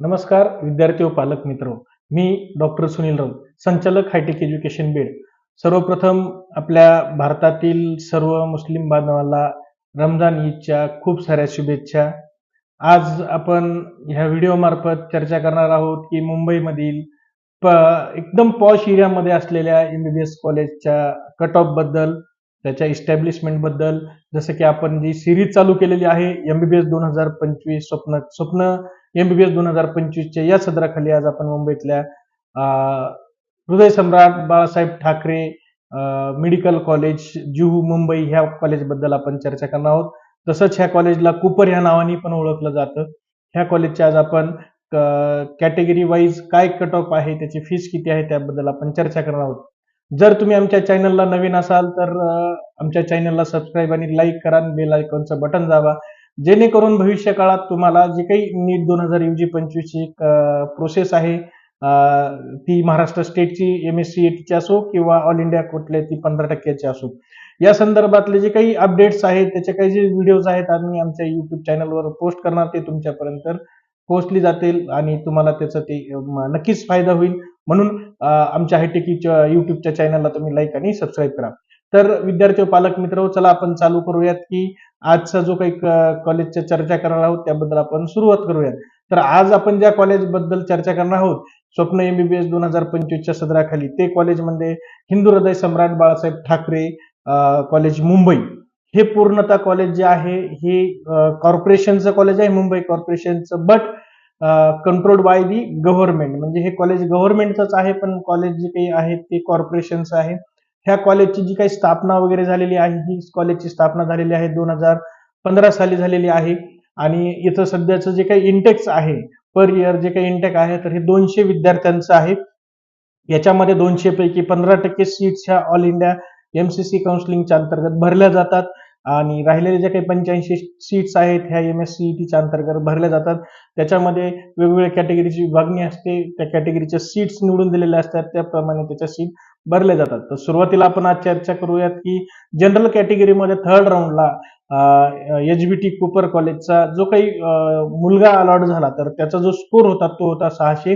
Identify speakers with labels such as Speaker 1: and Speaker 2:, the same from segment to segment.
Speaker 1: नमस्कार विद्यार्थी व पालक मित्र. मी डॉक्टर सुनील राऊत संचालक हायटेक एज्युकेशन बीड. सर्वप्रथम आपल्या भारतातील सर्व मुस्लिम बांधवांना रमजान ईदच्या खूप साऱ्या शुभेच्छा. आज आपण ह्या व्हिडिओ मार्फत चर्चा करणार आहोत की मुंबईमधील प एकदम पॉश एरियामध्ये असलेल्या एमबीबीएस कॉलेजच्या कट ऑफबद्दल त्याच्या इस्टॅब्लिशमेंटबद्दल जसं की आपण जी सिरीज चालू केलेली आहे एमबीबीएस दोन हजार पंचवीस स्वप्न स्वप्न एमबीबीएस दोन हजार पंचवीसच्या या सदराखाली आज आपण मुंबईतल्या हृदय सम्राट बाळासाहेब ठाकरे मेडिकल कॉलेज जुहू मुंबई ह्या कॉलेजबद्दल आपण चर्चा करणार आहोत. तसंच ह्या कॉलेजला कुपर ह्या नावाने पण ओळखलं जातं. ह्या कॉलेजच्या आज आपण कॅटेगरी वाईज काय कट ऑफ आहे त्याची फीस किती आहे त्याबद्दल आपण चर्चा करणार आहोत. जर तुम्ही आमच्या चॅनलला नवीन असाल तर आमच्या चॅनलला सबस्क्राईब आणि लाईक करा बेल आयकॉनचं बटन दाबा. जेणेकरून भविष्य काळात तुम्हाला जे काही नीट दोन हजार युजी पंचवीसची प्रोसेस आहे ती महाराष्ट्र स्टेटची एम एस सी ची असो किंवा ऑल इंडिया कुठल्या ती पंधरा टक्क्याची असो. या संदर्भातले जे काही अपडेट्स आहेत त्याचे काही जे व्हिडिओज आहेत आम्ही आमच्या युट्यूब चॅनलवर पोस्ट करणार ते तुमच्यापर्यंत पोहोचली जातील आणि तुम्हाला त्याचा ते नक्कीच फायदा होईल. म्हणून आमच्या हायटेकीच्या युट्यूबच्या चॅनलला तुम्ही लाईक आणि सबस्क्राईब करा. तर विद्यार्थी पालक मित्र चला आपण चालू करूयात की आजचा जो काही कॉलेजच्या चर्चा करणार आहोत त्याबद्दल आपण सुरुवात करूयात. तर आज आपण ज्या कॉलेजबद्दल चर्चा करणार आहोत स्वप्न एमबीबीएस दोन हजार पंचवीसच्या सदराखाली ते कॉलेज म्हणजे हिंदू हृदय सम्राट बाळासाहेब ठाकरे कॉलेज मुंबई. हे पूर्णतः कॉलेज जे आहे हे कॉर्पोरेशनचं कॉलेज आहे Mumbai कॉर्पोरेशनचं but controlled by the government म्हणजे हे कॉलेज गव्हर्नमेंटचंच आहे पण कॉलेज जे काही आहे ते कॉर्पोरेशनचं आहे. ह्या कॉलेजची जी काही स्थापना वगैरे झालेली आहे ही कॉलेजची स्थापना झालेली आहे दोन हजार पंधरा साली झालेली आहे. आणि इथं सध्याचं जे काही इंटेक्स आहे पर इयर जे काही इंटेक आहे तर हे दोनशे विद्यार्थ्यांचं आहे. याच्यामध्ये दोनशे पैकी पंधरा टक्के सीट्स ह्या ऑल इंडिया एमसीसी काउन्सिलिंगच्या अंतर्गत भरल्या जातात. आणि राहिलेले जे काही पंच्याऐंशी सीट्स आहेत ह्या एम एस सी टीच्या अंतर्गत भरल्या जातात. त्याच्यामध्ये वेगवेगळ्या कॅटेगरीची विभागणी असते. त्या कॅटेगरीच्या सीट्स निवडून दिलेल्या असतात. त्याप्रमाणे त्याच्या सीट भरल्या जातात. तर सुरुवातीला आपण आज चर्चा करूयात की जनरल कॅटेगरीमध्ये थर्ड राऊंडला एच बी टी कुपर कॉलेजचा जो काही मुलगा अलॉट झाला तर त्याचा जो स्कोर होता तो होता सहाशे.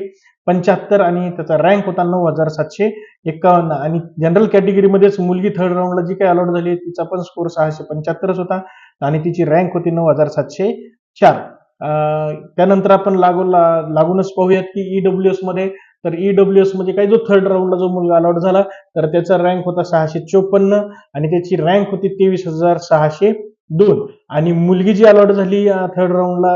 Speaker 1: पंच्याहत्तर आणि त्याचा रँक होता नऊ हजार सातशे एकावन्न. आणि जनरल कॅटेगरीमध्येच मुलगी थर्ड राऊंडला जी काही अलॉट झाली तिचा पण स्कोर सहाशे पंच्याहत्तरच होता. आणि तिची रँक होती नऊ हजार सातशे चार. त्यानंतर आपण लागू लागूनच पाहूयात की ईडब्ल्यू एसमध्ये तर ईडब्ल्यू एसमध्ये काय जो थर्ड राऊंडला जो मुलगा अलॉट झाला तर त्याचा रँक होता सहाशे चोपन्न आणि त्याची रँक होती तेवीस हजार सहाशे दोन. आणि मुलगी जी अलॉट झाली थर्ड राऊंडला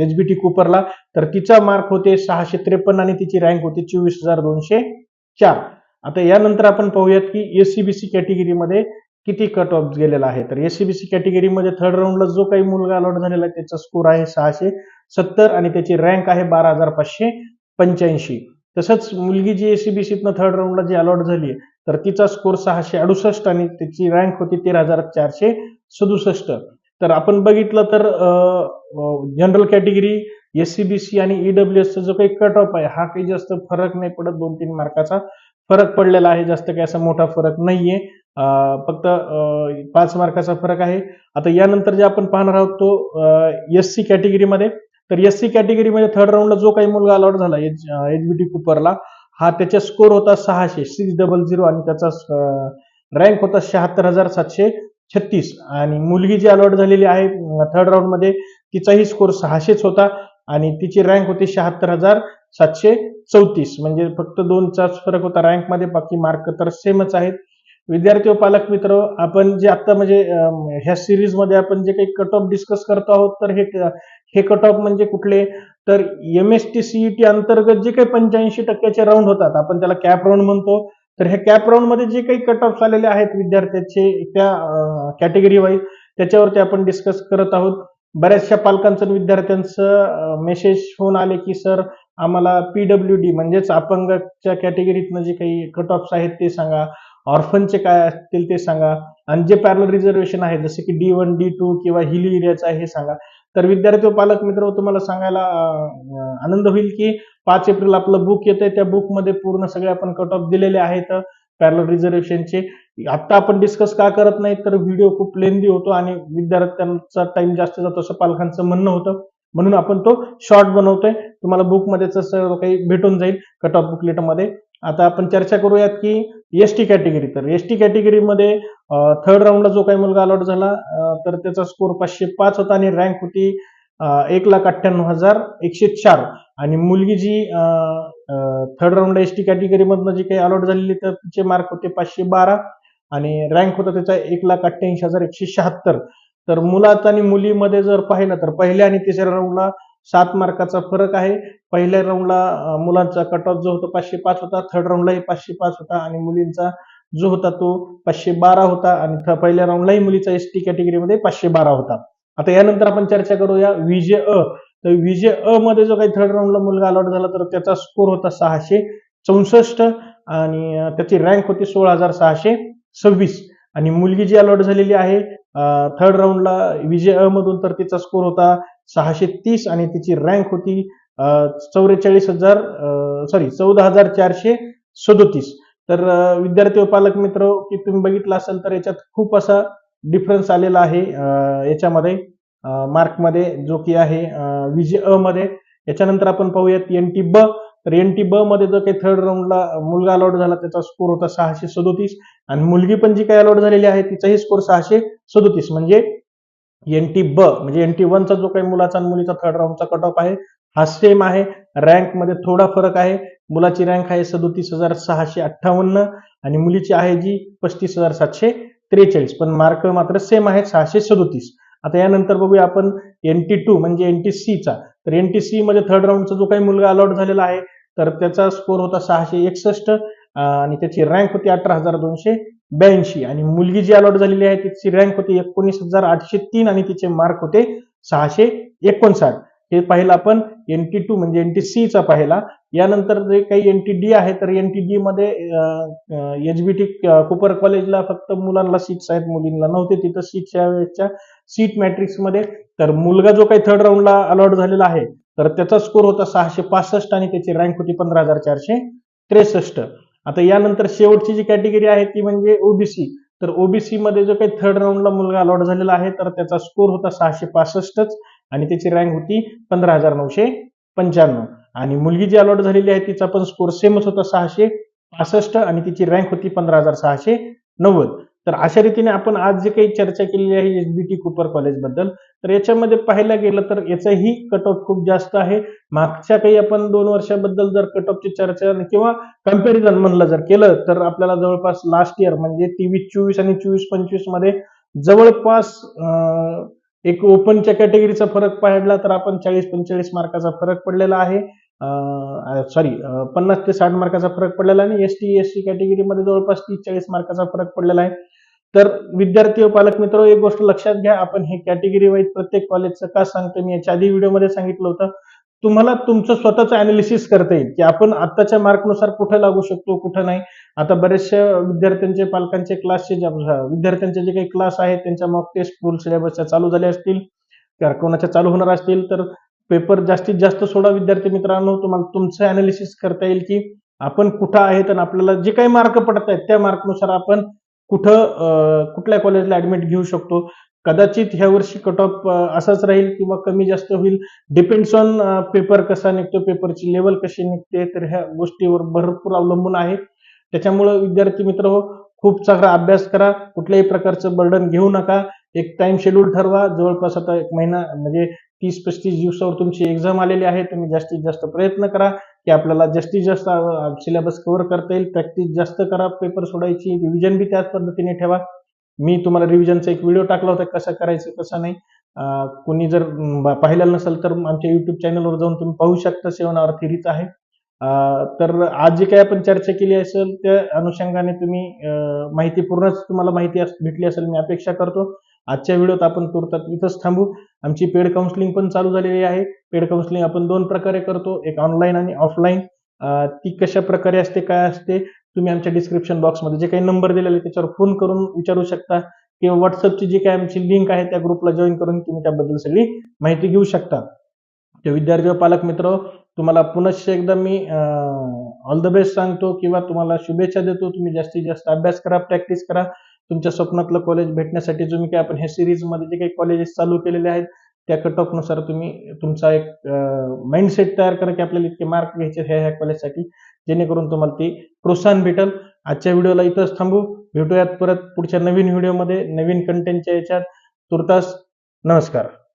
Speaker 1: एच बी टी कुपरला तर तिचा मार्क होते सहाशे त्रेपन्न आणि तिची रँक होती चोवीस हजार दोनशे चार. आता यानंतर आपण पाहूयात की एससीबीसी कॅटेगरीमध्ये किती कट ऑफ गेलेला आहे. तर एससीबीसी कॅटेगरीमध्ये थर्ड राऊंडला जो काही मुलगा अलॉट झालेला आहे त्याचा स्कोर आहे सहाशे सत्तर आणि त्याची रँक आहे बारा हजार पाचशे पंच्याऐंशी. तसंच मुलगी जी एसीबीसीतनं थर्ड राऊंडला जी अलॉट झाली आहे तर तिचा स्कोर सहाशे अडुसष्ट आणि त्याची रँक होती तेरा हजार चारशे सदुसष्ट. तर आपण बघितलं तर जनरल कॅटेगरी एससीबीसी आणि ईडब्ल्यू एसचा जो काही कट ऑफ आहे हा काही जास्त फरक नाही पडत दोन तीन मार्काचा फरक पडलेला आहे जास्त काही असा मोठा फरक नाहीये. फक्त पाच मार्काचा फरक आहे. आता यानंतर जे आपण पाहणार आहोत तो एस सी कॅटेगरीमध्ये तर एस सी कॅटेगरीमध्ये थर्ड राऊंडला जो काही मुलगा अलॉट झाला एच बी टी कुपरला हा त्याचा स्कोर होता सहाशे सिक्स डबल झिरो आणि त्याचा रँक होता शहात्तर हजार सातशे. छत्तीस. आणि मुलगी जी अलॉट झालेली आहे थर्ड राऊंडमध्ये तिचाही स्कोर सहाशेच होता आणि तिची रँक होती शहात्तर हजार सातशे चौतीस. म्हणजे फक्त दोनचाच फरक होता रँकमध्ये बाकी मार्क तर सेमच आहेत. विद्यार्थी व पालक मित्र आपण जे आता म्हणजे ह्या सिरीजमध्ये आपण जे काही कट ऑफ डिस्कस करतो आहोत तर हे हे कट ऑफ म्हणजे कुठले? तर एम एस टी सीईटी अंतर्गत जे काही पंच्याऐंशी टक्क्याचे राऊंड होतात आपण त्याला कॅप राऊंड म्हणतो. तर ह्या कॅप राऊंडमध्ये जे काही कट ऑफ आलेले आहेत विद्यार्थ्यांचे त्या कॅटेगरी वाईज त्याच्यावरती आपण डिस्कस करत आहोत. बऱ्याचशा पालकांचं विद्यार्थ्यांचं मेसेज होऊन आले की सर आम्हाला पीडब्ल्यू डी म्हणजेच अपंगच्या कॅटेगरीतनं जे काही कट ऑफ्स आहेत ते सांगा. ऑर्फनचे काय असतील ते सांगा. आणि जे पॅरल रिझर्वेशन आहे जसे की डी वन डी टू किंवा हिली एरियाचं आहे हे सांगा. तर विद्यार्थी पालक मित्र तुम्हाला सांगायला आनंद होईल की पाच एप्रिल आपलं बुक येतंय. त्या बुकमध्ये पूर्ण सगळे आपण कट ऑफ दिलेले आहेत. पॅरल रिझर्वेशनचे आता आपण डिस्कस का करत नाही तर व्हिडिओ खूप लेंदी होतो आणि विद्यार्थ्यांचा टाइम जास्त जातो असं पालकांचं म्हणणं होतं. म्हणून आपण तो शॉर्ट बनवतोय. तुम्हाला बुकमध्ये सर्व काही भेटून जाईल कट ऑफ बुकलेटमध्ये आता आपण चर्चा करूयात की एस टी कॅटेगरी तर एस टी कॅटेगरीमध्ये थर्ड राऊंडला जो काही मुलगा अलॉट झाला तर त्याचा स्कोर पाचशे पाच होता आणि रँक होती एक लाख अठ्ठ्याण्णव हजार एकशे चार. आणि मुलगी जी थर्ड राऊंडला एस टी कॅटेगरीमधनं जी काही अलॉट झालेली तर तिचे मार्क होते पाचशे बारा. आणि रँक होता त्याचा एक लाख अठ्ठ्याऐंशी हजार एकशे शहात्तर. तर मुलात आणि मुलीमध्ये जर पाहिलं तर पहिल्या आणि तिसऱ्या राऊंडला सात मार्काचा फरक आहे. पहिल्या राऊंडला मुलांचा कट ऑफ जो होता पाचशे पाच होता थर्ड राऊंडलाही पाचशे पाच होता आणि मुलींचा जो होता तो पाचशे बारा होता आणि थ- पहिल्या राऊंडलाही मुलीचा एस टी कॅटेगरीमध्ये पाचशे बारा होता. आता यानंतर आपण चर्चा करूया विजय अ. तर विजय अ मध्ये जो काही थर्ड राऊंडला मुलगा अलॉट झाला तर त्याचा स्कोर होता सहाशे चौसष्ट आणि त्याची रँक होती सोळा हजार सहाशे सव्वीस. आणि मुलगी जी अलॉट झालेली आहे थर्ड राऊंडला विजय अ मधून तर तिचा स्कोर होता सहाशे तीस आणि तिची रँक होती चौवेचाळीस हजार सॉरी चौदा हजार चारशे सदोतीस. तर विद्यार्थी व पालक मित्र की तुम्ही बघितलं असेल तर याच्यात खूप असा डिफरन्स आलेला आहे याच्यामध्ये मार्कमध्ये जो की आहे विजय अ मध्ये याच्यानंतर आपण पाहूयात एन टी ब तर एन टी ब मध्ये जो काही थर्ड राऊंडला मुलगा अलॉट झाला त्याचा स्कोर होता सहाशे सदोतीस. आणि मुलगी पण जी काही अलॉट झालेली आहे तिचाही स्कोर सहाशे सदोतीस. म्हणजे एन टी ब म्हणजे एन टी वनचा जो काही मुलाचा आणि मुलीचा थर्ड राऊंडचा कट ऑफ आहे हा सेम आहे. रँकमध्ये थोडा फरक आहे. मुलाची रँक आहे सदोतीस हजार सहाशे अठ्ठावन्न आणि मुलीची आहे जी पस्तीस हजार सातशे त्रेचाळीस. पण मार्क मात्र सेम आहेत सहाशे सदोतीस. आता यानंतर बघूया आपण एन टी टू म्हणजे एन टी चा. तर एन टी सी मध्ये थर्ड राऊंडचा जो काही मुलगा अलॉट झालेला आहे तर त्याचा स्कोर होता सहाशे एकसष्ट आणि त्याची रँक होती अठरा हजार दोनशे ब्याऐंशी. आणि मुलगी जी अलॉट झालेली आहे तिची रँक होती एकोणीस हजार आठशे तीन आणि तिचे मार्क होते सहाशे एकोणसाठ. हे पाहिलं आपण एन टी टू म्हणजे एन टी सी पाहिला. यानंतर जे काही एन टी डी आहे तर एन टी डी मध्ये एच बी टी कुपर कॉलेजला फक्त मुलांना सीट्स आहेत मुलींना नव्हते. तिथं सीट्स वेळेसच्या सीट मॅट्रिक्समध्ये तर मुलगा जो काही थर्ड राऊंडला अलॉट झालेला आहे तर त्याचा स्कोर होता सहाशे पासष्ट आणि त्याची रँक होती पंधरा हजार चारशे त्रेसष्ट. आता यानंतर शेवटची जी कॅटेगरी आहे ती म्हणजे ओबीसी तर ओबीसी मध्ये जो काही थर्ड राऊंडला मुलगा अलॉट झालेला आहे तर त्याचा स्कोर होता सहाशे पासष्टच. आणि त्याची रँक होती पंधरा हजार नऊशे पंच्याण्णव. आणि मुलगी जी अलॉट झालेली आहे तिचा पण स्कोर सेमच होता सहाशे पासष्ट आणि तिची रँक होती पंधरा हजार सहाशे नव्वद. तर अशा रीतीने आपण आज जे काही चर्चा केलेली आहे एस बी टी कुपर कॉलेजबद्दल तर याच्यामध्ये पाहायला गेलं तर याचंही कट ऑफ खूप जास्त आहे. मागच्या काही आपण दोन वर्षाबद्दल जर कट ऑफची चर्चा किंवा कंपॅरिझन म्हणलं जर केलं तर आपल्याला जवळपास लास्ट इयर म्हणजे तेवीस चोवीस आणि चोवीस पंचवीसमध्ये जवळपास अं, एक ओपनच्या कॅटेगरीचा फरक पाहिला तर आपण चाळीस पंचेचाळीस मार्काचा फरक पडलेला आहे. सॉरी पन्नास ते साठ मार्काचा फरक पडलेला आहे आणि एस टी एस सी कॅटेगरीमध्ये जवळपास तीस चाळीस मार्काचा फरक पडलेला आहे. तर विद्यार्थी व पालक मित्र एक गोष्ट लक्षात घ्या आपण हे कॅटेगरी वाईज प्रत्येक कॉलेजचं का सांगतो मी याच्या आधी व्हिडिओमध्ये सांगितलं होतं. तुम्हाला तुमचं स्वतःचं अनालिसिस करता येईल की आपण आत्ताच्या मार्कनुसार कुठे लागू शकतो कुठं नाही. आता बरेचशा विद्यार्थ्यांचे पालकांचे क्लासचे विद्यार्थ्यांचे जे काही क्लास आहेत त्यांच्या मॉक टेस्ट फुल सिलेबसच्या चालू झाल्या असतील कोणाच्या चालू होणार असतील तर पेपर जास्तीत जास्त सोडा विद्यार्थी मित्रांनो. तुम्हाला तुमचं अनालिसिस करता येईल की आपण कुठं आहेत आणि आपल्याला जे काही मार्क पडत आहेत त्या मार्कनुसार आपण कुठं कुठल्या कॉलेजला ऍडमिट घेऊ शकतो. कदाचित ह्या वर्षी कट ऑफ असाच राहील किंवा कमी जास्त होईल. डिपेंड्स ऑन पेपर कसा निघतो पेपरची लेवल कशी निघते तर ह्या गोष्टीवर भरपूर अवलंबून आहे त्याच्यामुळं विद्यार्थी मित्र हो खूप चांगला अभ्यास करा. कुठल्याही प्रकारचं बर्डन घेऊ नका. एक टाइम शेड्यूल ठरवा. जवळपास आता एक महिना म्हणजे तीस पस्तीस दिवसावर तुमची एक्झाम आलेली आहे. तुम्ही जास्तीत जास्त प्रयत्न करा की आपल्याला जास्तीत जास्त सिलेबस कव्हर करता येईल. प्रॅक्टिस जास्त करा. पेपर सोडायची रिव्हिजन बी त्याच पद्धतीने ठेवा. मी तुम्हाला रिव्हिजनचा एक व्हिडिओ टाकला होता कसं करायचं कसं नाही. कोणी जर अं, पाहिलेलं नसेल तर आमच्या युट्यूब चॅनलवर जाऊन तुम्ही पाहू शकता सेवनावर थिरीच आहे. तर आज जे काही आपण चर्चा केली असेल त्या अनुषंगाने तुम्ही माहिती पूर्णच तुम्हाला माहिती भेटली असेल मी अपेक्षा करतो. आजच्या व्हिडिओत आपण तुरतात इथंच थांबू. आमची पेड काउन्सिलिंग पण चालू झालेली आहे. पेड काउन्सिलिंग आपण दोन प्रकारे करतो एक ऑनलाईन आणि ऑफलाईन ती कशा प्रकारे असते काय असते तुम्ही आमच्या डिस्क्रिप्शन बॉक्समध्ये जे काही नंबर दिलेले त्याच्यावर फोन करून विचारू शकता किंवा व्हॉट्सअपची जी काही आमची लिंक आहे त्या ग्रुपला जॉईन करून तुम्ही त्याबद्दल सगळी माहिती घेऊ शकता. ते विद्यार्थी व पालक मित्र तुम्हाला पुनश्च एकदा मी ऑल द बेस्ट सांगतो किंवा तुम्हाला शुभेच्छा देतो. तुम्ही जास्तीत जास्त अभ्यास करा प्रॅक्टिस करा. तुमच्या स्वप्नातलं कॉलेज भेटण्यासाठी तुम्ही काय आपण ह्या सिरीजमध्ये जे काही कॉलेजेस चालू केलेले आहेत त्या कट ऑफनुसार तुम्ही तुमचा एक माइंडसेट तयार करा की आपल्याला इतके मार्क घ्यायचे ह्या ह्या कॉलेजसाठी जेणेकरून तुम्हाला ते प्रोत्साहन भेटेल. आजच्या व्हिडिओला इथंच थांबू. भेटूयात परत पुढच्या नवीन व्हिडिओमध्ये नवीन कंटेंटच्या याच्यात. तुर्तास नमस्कार.